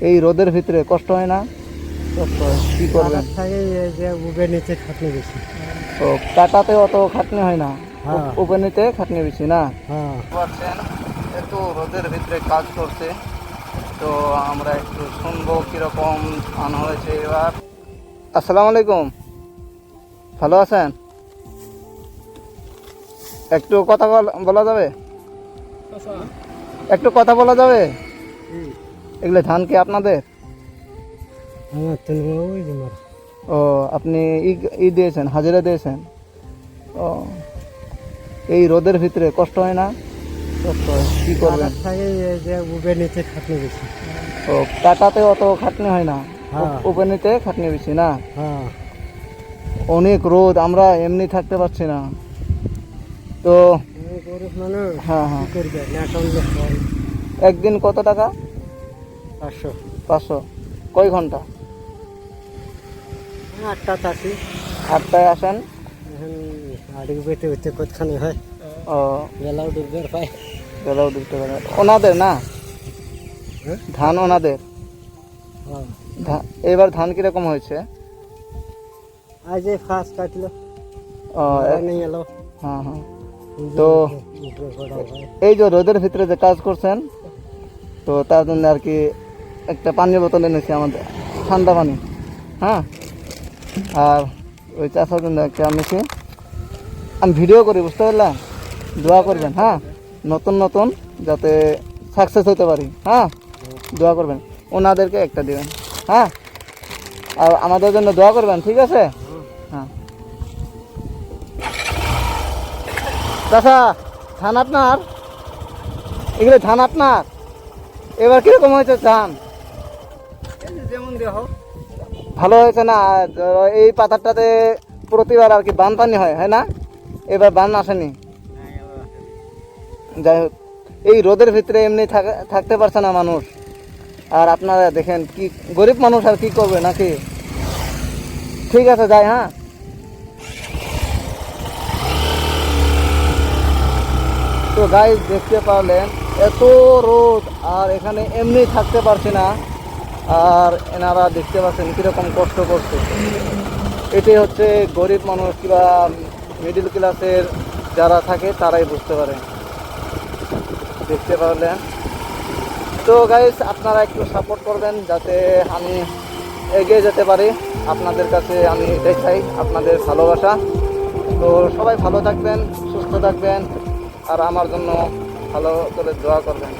এই রোদের ভিতরে কষ্ট হয় না? কষ্ট হয়। কী করবেন? উবের নিচে খাটনি বেশি। তো কাটাতে অত খাটনি হয় না? হ্যাঁ। ওপেনিতে খাটনি বেশি না? হ্যাঁ। পাচ্ছেন এত রোদের ভিতরে কাজ করছে। তো আমরা একটু শুনব কীরকম ধান হয়েছে এবার। আসসালামু আলাইকুম। ভালো আছেন? একটু কথা বল- বলা যাবে? একটু কথা বলা যাবে? এগুলো ধান কি আপনাদের? আমার তো ওই ও আপনি ই ই দিয়েছেন হাজিরা দিয়েছেন? ও এই রোদের ভিতরে কষ্ট হয় না? কষ্ট হয় কী করবেন? নিচে খাটনি বেশি। ও কাটাতে অত খাটনি হয় না? হ্যাঁ। ওপেনিতে খাটনি বেশি না? হ্যাঁ। অনেক রোদ আমরা এমনি থাকতে পারছি না। তো মানুষ হ্যাঁ হ্যাঁ। একদিন কত টাকা? পাঁচশো। পাঁচশো। কয় ঘণ্টা? আটটা থাকি আটটায় আসেন? এখন আড়ি বেতে বেতে কতখানি হয়? ও। বেলাও ডুববে পায়। বেলাও ঢুকতে পারে। ওনাদের না? হ্যাঁ? ধান ওনাদের? হ্যাঁ। এবার ধান কীরকম হয়েছে? আজ এই ফাঁস কাটলো। ও, নিয়ে এলো। হ্যাঁ হ্যাঁ। তো এই যে রোদের ভিতরে যে কাজ করছেন তো তার জন্য আর কি একটা পানির বোতল এনেছি আমাদের, ঠান্ডা পানি হ্যাঁ? আর ওই চাষার জন্য একটা আনেছি আমি ভিডিও করি, বুঝতে পারলাম দোয়া করবেন হ্যাঁ? নতুন নতুন যাতে সাকসেস হতে পারি হ্যাঁ? দোয়া করবেন। ওনাদেরকে একটা দিবেন হ্যাঁ? আর আমাদের জন্য দোয়া করবেন, ঠিক আছে? হ্যাঁ। চাষা ধান আপনার? এগুলো ধান আপনার? এবার কীরকম হয়েছে ধান? ভালো হয়েছে না? এই পাতারটাতে প্রতিবার আর কি বান পানি হয় হয় না? এবার বান আসেনি? যাই হোক, এই রোদের ভিতরে এমনি থাকা- থাকতে পারছে না মানুষ। আর আপনারা দেখেন কি গরিব মানুষ আর কি করবে নাকি? ঠিক আছে, যাই হ্যাঁ? তো গাই দেখতে পারলেন, এত রোদ আর এখানে এমনি থাকতে পারছি না। আর এনারা দেখতে পাচ্ছেন কীরকম কষ্ট করছে। এটি হচ্ছে গরিব মানুষ কিংবা মিডিল ক্লাসের যারা থাকে, তারাই বুঝতে পারে। দেখতে পারলেন। তো গাইস আপনারা একটু সাপোর্ট করবেন যাতে আমি এগিয়ে যেতে পারি। আপনাদের কাছে আমি এটাই চাই, আপনাদের ভালোবাসা। তো সবাই ভালো থাকবেন, সুস্থ থাকবেন, আর আমার জন্য ভালো করে দোয়া করবেন।